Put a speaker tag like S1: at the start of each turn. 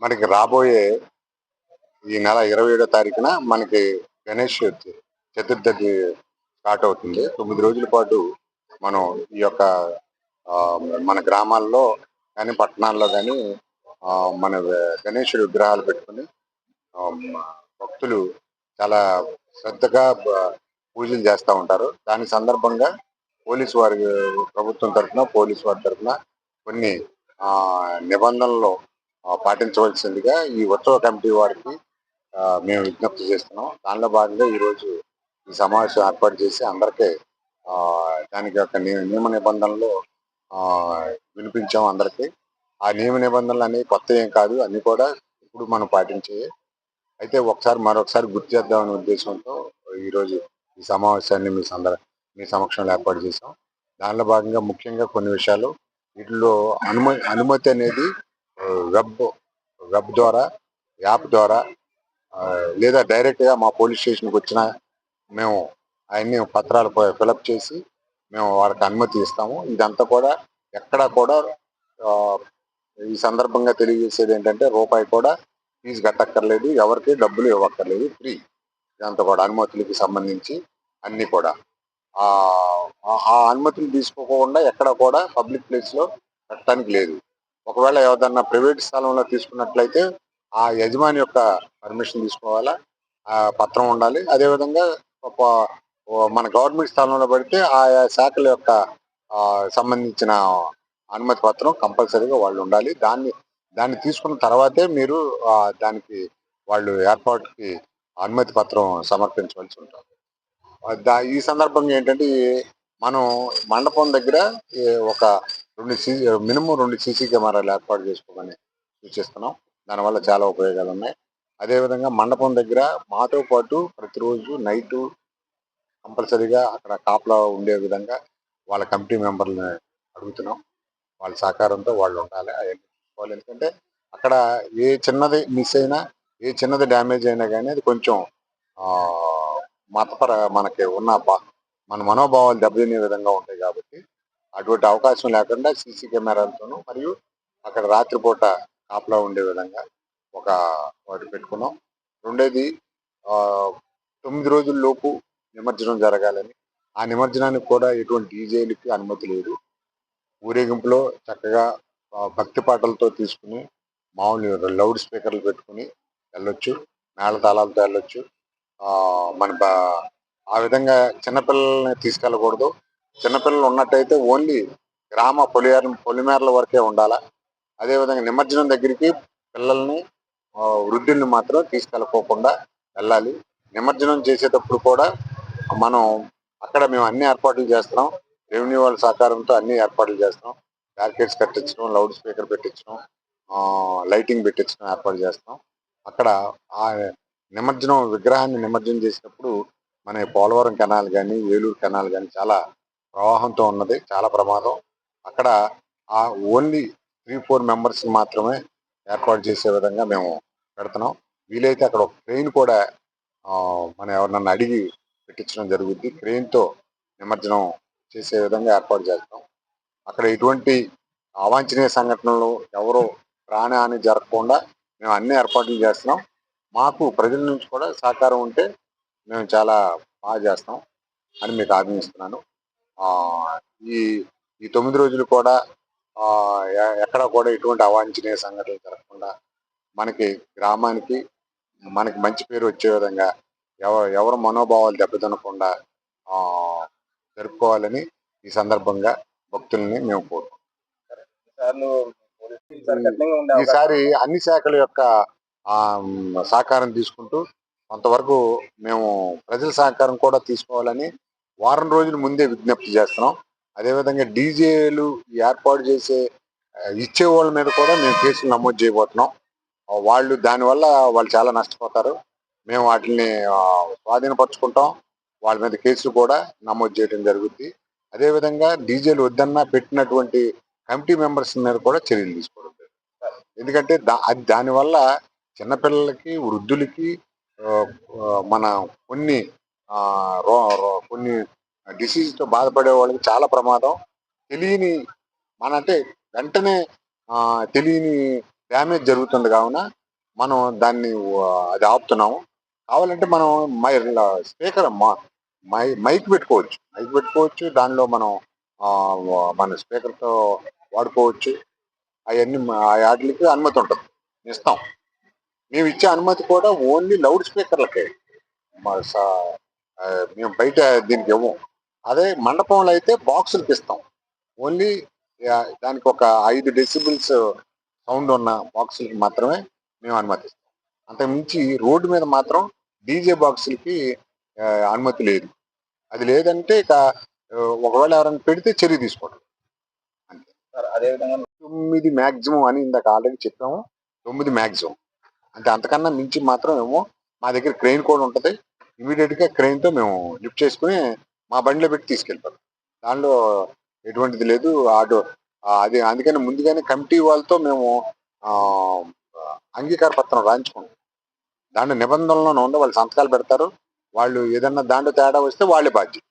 S1: మనకి రాబోయే ఈ నెల ఇరవై ఏడో తారీఖున మనకి గణేష్ చతుర్థి స్టార్ట్ అవుతుంది. తొమ్మిది రోజుల పాటు మనం ఈ యొక్క మన గ్రామాల్లో కానీ పట్టణాల్లో కానీ మన గణేశుడి విగ్రహాలు పెట్టుకుని భక్తులు చాలా శ్రద్ధగా పూజలు చేస్తూ ఉంటారు. దాని సందర్భంగా పోలీసు వారి ప్రభుత్వం తరఫున పోలీసు వారి తరఫున కొన్ని నిబంధనలు పాటించవలసిందిగా ఈ ఉత్సవ కమిటీ వారికి మేము విజ్ఞప్తి చేస్తున్నాం. దానిలో భాగంగా ఈరోజు ఈ సమావేశం ఏర్పాటు చేసి అందరికీ దానికి యొక్క నియమ నిబంధనలు వినిపించాం అందరికీ. ఆ నియమ నిబంధనలు అనేవి కొత్త ఏం కాదు అన్ని కూడా ఇప్పుడు మనం పాటించే అయితే ఒకసారి మరొకసారి గుర్తు చేద్దామనే ఉద్దేశంతో ఈరోజు ఈ సమావేశాన్ని మీ సందర్ మీ సమక్షంలో ఏర్పాటు చేసాం దానిలో భాగంగా ముఖ్యంగా కొన్ని విషయాలు వీటిలో అనుమతి అనుమతి అనేది వెబ్ వెబ్ ద్వారా యాప్ ద్వారా లేదా డైరెక్ట్గా మా పోలీస్ స్టేషన్కి వచ్చిన మేము అవన్నీ పత్రాలు ఫిలప్ చేసి మేము వారికి అనుమతి ఇస్తాము. ఇదంతా కూడా ఎక్కడా కూడా ఈ సందర్భంగా తెలియజేసేది ఏంటంటే రూపాయి కూడా ఫీజు కట్టక్కర్లేదు ఎవరికి డబ్బులు ఇవ్వక్కర్లేదు ఫ్రీ. ఇదంతా కూడా అనుమతులకి సంబంధించి అన్నీ కూడా. ఆ అనుమతులు తీసుకోకుండా ఎక్కడ కూడా పబ్లిక్ ప్లేస్లో పెట్టడానికి లేదు. ఒకవేళ ఏదన్నా ప్రైవేట్ స్థలంలో తీసుకున్నట్లయితే ఆ యజమాని యొక్క పర్మిషన్ తీసుకోవాలా? ఆ పత్రం ఉండాలి. అదేవిధంగా ఒక మన గవర్నమెంట్ స్థలంలో పెడితే ఆయా శాఖల యొక్క సంబంధించిన అనుమతి పత్రం కంపల్సరీగా వాళ్ళు ఉండాలి. దాన్ని దాన్ని తీసుకున్న తర్వాతే మీరు దానికి వాళ్ళు ఏర్పాటుకి అనుమతి పత్రం సమర్పించవలసి ఉంటుంది. దా- ఈ సందర్భంగా ఏంటంటే మనం మండపం దగ్గర ఒక రెండు సీ మినిమం రెండు సీసీ కెమెరాలు ఏర్పాటు చేసుకోమని సూచిస్తున్నాం. దానివల్ల చాలా ఉపయోగాలు ఉన్నాయి. అదేవిధంగా మండపం దగ్గర మాతో పాటు ప్రతిరోజు నైటు కంపల్సరీగా అక్కడ కాపలా ఉండే విధంగా వాళ్ళ కమిటీ మెంబర్లని అడుగుతున్నాం. వాళ్ళ సహకారంతో వాళ్ళు ఉండాలి అవన్నీ చూసుకోవాలి. ఎందుకంటే అక్కడ ఏ చిన్నది మిస్ అయినా ఏ చిన్నది డ్యామేజ్ అయినా కానీ అది కొంచెం మతపర మనకి ఉన్న మన మనోభావాలు దెబ్బతినే విధంగా ఉంటాయి కాబట్టి అటువంటి అవకాశం లేకుండా సీసీ కెమెరాలతోనూ మరియు అక్కడ రాత్రిపూట కాపలా ఉండే విధంగా ఒక వాటి పెట్టుకున్నాం. రెండోది తొమ్మిది రోజుల లోపు నిమజ్జనం జరగాలని. ఆ నిమజ్జనానికి కూడా ఎటువంటి డీజేలకి అనుమతి లేదు. ఊరేగింపులో చక్కగా భక్తి పాటలతో తీసుకుని మామూలు లౌడ్ స్పీకర్లు పెట్టుకుని వెళ్ళొచ్చు మేళతాళాలతో వెళ్ళొచ్చు. మన ఆ విధంగా చిన్నపిల్లల్ని తీసుకెళ్ళకూడదు. చిన్నపిల్లలు ఉన్నట్టయితే ఓన్లీ గ్రామ పొలిమేర పొలిమేరల వరకే ఉండాలా? అదేవిధంగా నిమజ్జనం దగ్గరికి పిల్లల్ని వృద్ధుల్ని మాత్రం తీసుకెళ్ళకోకుండా వెళ్ళాలి. నిమజ్జనం చేసేటప్పుడు కూడా మనం అక్కడ మేము అన్ని ఏర్పాట్లు చేస్తున్నాం. రెవెన్యూ వాళ్ళ సహకారంతో అన్ని ఏర్పాట్లు చేస్తున్నాం. బ్యారికేడ్స్ కట్టించడం లౌడ్ స్పీకర్ పెట్టించడం లైటింగ్ పెట్టించడం ఏర్పాటు చేస్తాం అక్కడ ఆ నిమజ్జనం విగ్రహాన్ని నిమజ్జనం చేసినప్పుడు మన పోలవరం కెనాల్ కానీ ఏలూరు కెనాల్ కానీ చాలా ప్రవాహంతో ఉన్నది చాలా ప్రమాదం. అక్కడ ఆ ఓన్లీ త్రీ ఫోర్ మెంబర్స్ మాత్రమే ఏర్పాటు చేసే విధంగా మేము పెడుతున్నాం. వీలైతే అక్కడ ఒక ట్రైన్ కూడా మనం ఎవరినన్నా అడిగి పెట్టించడం జరుగుద్ది. క్రెయిన్తో నిమజ్జనం చేసే విధంగా ఏర్పాటు చేస్తాం. అక్కడ ఎటువంటి అవాంఛనీయ సంఘటనలు ఎవరు ప్రాణహాని జరగకుండా మేము అన్ని ఏర్పాట్లు చేస్తున్నాం. మాకు ప్రజల నుంచి కూడా సహకారం ఉంటే మేము చాలా బాగా చేస్తాం అని మీకు ఆజ్ఞయిస్తున్నాను ఈ ఈ తొమ్మిది రోజులు కూడా ఎక్కడ కూడా ఎటువంటి అవాంఛనీయ సంఘటనలు జరగకుండా మనకి గ్రామానికి మనకి మంచి పేరు వచ్చే విధంగా ఎవరు ఎవరు మనోభావాలు దెబ్బతినకుండా జరుపుకోవాలని ఈ సందర్భంగా భక్తుల్ని మేము
S2: కోరుకుంటాం ఈసారి
S1: అన్ని శాఖల యొక్క సహకారం తీసుకుంటూ కొంతవరకు మేము ప్రజల సహకారం కూడా తీసుకోవాలని వారం రోజుల ముందే విజ్ఞప్తి చేస్తున్నాం. అదేవిధంగా డీజేలు ఏర్పాటు చేసే ఇచ్చే వాళ్ళ మీద కూడా మేము కేసులు నమోదు చేయబోతున్నాం. వాళ్ళు దానివల్ల వాళ్ళు చాలా నష్టపోతారు. మేము వాటిని స్వాధీనపరుచుకుంటాం. వాళ్ళ మీద కేసులు కూడా నమోదు చేయడం జరుగుద్ది. అదేవిధంగా డీజేలు వద్దన్నా పెట్టినటువంటి కమిటీ మెంబర్స్ మీద కూడా చర్యలు తీసుకోవడం ఎందుకంటే దా- అది దానివల్ల చిన్నపిల్లలకి వృద్ధులకి మన కొన్ని కొన్ని డిసీజ్తో బాధపడే వాళ్ళకి చాలా ప్రమాదం. తెలియని మన అంటే వెంటనే తెలియని డ్యామేజ్ జరుగుతుంది కావున మనం దాన్ని అది ఆపుతున్నాము. కావాలంటే మనం మై స్పీకర్ మై మైక్ పెట్టుకోవచ్చు. మైక్ పెట్టుకోవచ్చు. దానిలో మనం మన స్పీకర్తో వాడుకోవచ్చు. అవన్నీ ఆ వాటికి అనుమతి ఉంటుంది. ఇస్తాం. మేము ఇచ్చే అనుమతి కూడా ఓన్లీ లౌడ్ స్పీకర్లకే. మా మేము బయట దీనికి ఇవ్వం. అదే మండపంలో అయితే బాక్సులకి ఇస్తాం ఓన్లీ దానికి ఒక ఐదు డెసిబుల్స్ సౌండ్ ఉన్న బాక్సులకి మాత్రమే మేము అనుమతిస్తాం. అంతకుమించి రోడ్డు మీద మాత్రం డీజే బాక్సులకి అనుమతి లేదు. అది లేదంటే ఇక ఒకవేళ ఎవరైనా పెడితే చర్య తీసుకోవడం
S2: సార్ అదే విధంగా
S1: తొమ్మిది మ్యాక్సిమం అని ఇందాక ఆల్రెడీ చెప్పాము. తొమ్మిది మ్యాక్సిమం అంటే అంతకన్నా మించి మాత్రం ఏమో మా దగ్గర క్రెయిన్ కూడా ఉంటుంది. ఇమీడియట్గా క్రెయిన్తో మేము లిఫ్ట్ చేసుకుని మా బండిలో పెట్టి తీసుకెళ్ళిపోతాం దానిలో ఎటువంటిది లేదు. ఆటో అది అందుకని ముందుగానే కమిటీ వాళ్ళతో మేము అంగీకార పత్రం రాయించుకుంటాం దాంట్లో నిబంధనలను ఉండే వాళ్ళు సంతకాలు పెడతారు. వాళ్ళు ఏదన్నా దాంట్లో తేడా వస్తే వాళ్ళే బాధ్యత